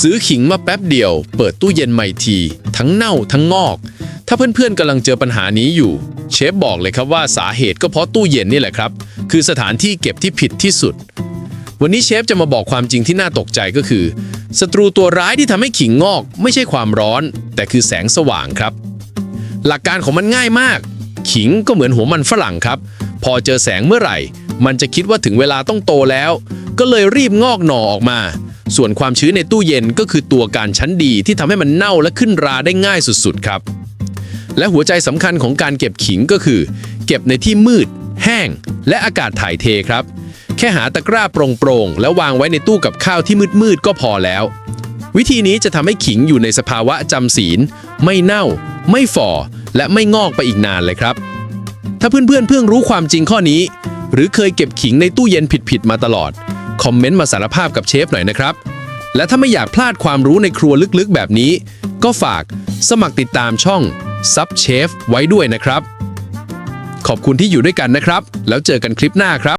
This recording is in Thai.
ซื้อขิงมาแป๊บเดียว เปิดตู้เย็นใหม่ที ทั้งเน่าทั้งงอก ถ้าเพื่อนๆกำลังเจอปัญหานี้อยู่ เชฟบอกเลยครับว่าสาเหตุก็เพราะตู้เย็นนี่แหละครับ คือสถานที่เก็บที่ผิดที่สุด วันนี้เชฟจะมาบอกความจริงที่น่าตกใจก็คือศัตรูตัวร้ายที่ทำให้ขิงงอก ไม่ใช่ความร้อน แต่คือแสงสว่างครับ หลักการของมันง่ายมาก ขิงก็เหมือนหัวมันฝรั่งครับ พอเจอแสงเมื่อไหร่ มันจะคิดว่าถึงเวลาต้องโตแล้ว ก็เลยรีบงอกหน่อออกมา ส่วนความชื้นในตู้เย็นก็คือตัวการชั้นดีที่ทำให้มันเน่าและขึ้นราได้ง่ายสุดๆครับ และหัวใจสำคัญของการเก็บขิงก็คือ เก็บในที่มืด แห้ง และอากาศถ่ายเทครับ แค่หาตะกร้าโปร่งๆแล้ววางไว้ในตู้กับข้าวที่มืดๆก็พอแล้ว วิธีนี้จะทำให้ขิงอยู่ในสภาวะจำศีล ไม่เน่า ไม่ฝ่อ และไม่งอกไปอีกนานเลยครับ ถ้าเพื่อนๆเพิ่งรู้ความจริงข้อนี้ หรือเคยเก็บขิงในตู้เย็นผิดๆมาตลอด คอมเมนต์มาสารภาพกับเชฟหน่อยนะครับ และถ้าไม่อยากพลาดความรู้ในครัวลึกๆ แบบนี้ ก็ฝากสมัครติดตามช่องซับเชฟไว้ด้วยนะครับ ขอบคุณที่อยู่ด้วยกันนะครับ แล้วเจอกันคลิปหน้าครับ